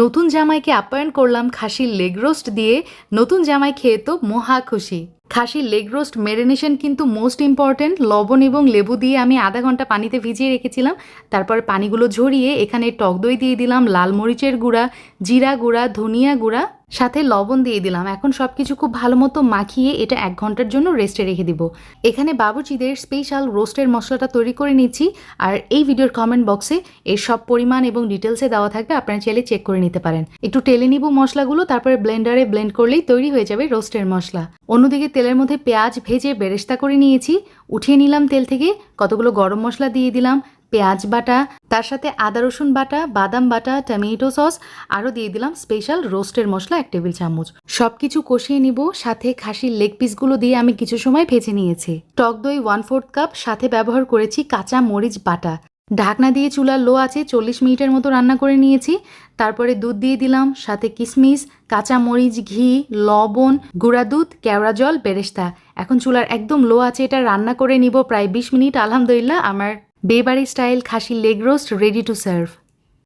নতুন জামাইকে আপ্যায়ন করলাম খাসির লেগ রোস্ট দিয়ে, নতুন জামাই খেয়ে তো মহা খুশি। খাসির লেগ রোস্ট ম্যারিনেশন কিন্তু মোস্ট ইম্পর্ট্যান্ট লবণ এবং লেবু দিয়ে আমি আধা ঘণ্টা পানিতে ভিজিয়ে রেখেছিলাম। তারপর পানিগুলো ঝরিয়ে এখানে টক দই দিয়ে দিলাম, লাল মরিচের গুঁড়া, জিরা গুঁড়া, ধনিয়া গুঁড়া সাথে লবণ দিয়ে দিলাম। এখন সব কিছু খুব ভালো মতো মাখিয়ে এটা এক ঘণ্টার জন্য রেস্টে রেখে দিব। এখানে বাবুচিদের স্পেশাল রোস্টের মশলাটা তৈরি করে নিচ্ছি। আর এই ভিডিওর কমেন্ট বক্সে এর সব পরিমাণ এবং ডিটেলসে দেওয়া থাকবে, আপনারা চাইলে চেক করে নিতে পারেন। একটু টেলে নিব মশলাগুলো, তারপরে ব্লেন্ডারে ব্লেন্ড করলেই তৈরি হয়ে যাবে রোস্টের মশলা। অন্যদিকে তেলের মধ্যে পেঁয়াজ ভেজে বেরেস্তা করে নিয়েছি। উঠিয়ে নিলাম তেল থেকে, কতগুলো গরম মশলা দিয়ে দিলাম। পেঁয়াজ বাটা, তার সাথে আদা রসুন বাটা, বাদাম বাটা, টমেটো সস, আরও দিয়ে দিলাম স্পেশাল রোস্টের মশলা এক টেবিল চামচ। সব কিছু কষিয়ে নিব, সাথে খাসির লেগ পিসগুলো দিয়ে আমি কিছু সময় ভেজে নিয়েছি। টক দই ওয়ান ফোর্থ কাপ সাথে ব্যবহার করেছি কাঁচা মরিচ বাটা। ঢাকনা দিয়ে চুলার লো আছে চল্লিশ মিনিটের মতো রান্না করে নিয়েছি। তারপরে দুধ দিয়ে দিলাম, সাথে কিশমিশ কাঁচা মরিচ, ঘি, লবণ, গুঁড়া দুধ, কেওড়া জল, বেরেস্তা। এখন চুলার একদম লো আছে, এটা রান্না করে নিব প্রায় বিশ মিনিট। আলহামদুলিল্লাহ, আমার বেবাড়ি style Khasi leg roast ready to serve